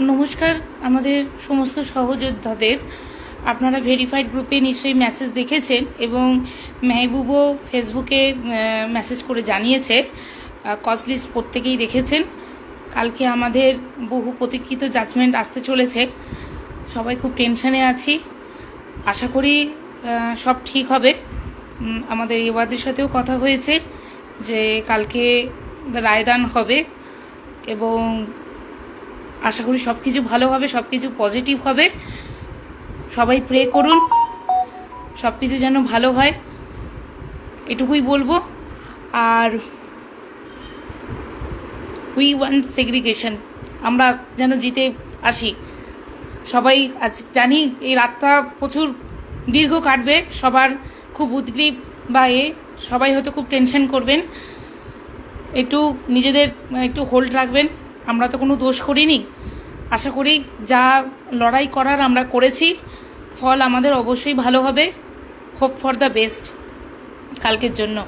নমস্কার, আমাদের সমস্ত সহযোদ্ধাদের। আপনারা ভেরিফাইড গ্রুপে নিশ্চয়ই মেসেজ দেখেছেন এবং মেহবুবও ফেসবুকে মেসেজ করে জানিয়েছে। কস্ট প্রত্যেকেই দেখেছেন। কালকে আমাদের বহু প্রতীক্ষিত জাজমেন্ট আসতে চলেছে। সবাই খুব টেনশানে আছি। আশা করি সব ঠিক হবে। আমাদের এবাদের সাথেও কথা হয়েছে যে কালকে রায়দান হবে এবং আশা করি সব কিছু ভালো হবে সব কিছু পজিটিভ হবে। সবাই প্রে করুন সব কিছু যেন ভালো হয়, এটুকুই বলব। আর উই ওয়ান সেগ্রিগেশন আমরা যেন জিতে আসি। সবাই আজ জানি এই রাতটা প্রচুর দীর্ঘ কাটবে, সবার খুব উদ্গ্রীব বা এ, সবাই হয়তো খুব টেনশন করবেন। একটু নিজেদের, একটু হোল্ড রাখবেন। আমরা তো কোনো দোষ করিনি। আশা করি যা লড়াই করার আমরা করেছি, ফল আমাদের অবশ্যই ভালো হবে। হোপ ফর দ্য বেস্ট কালকের জন্য।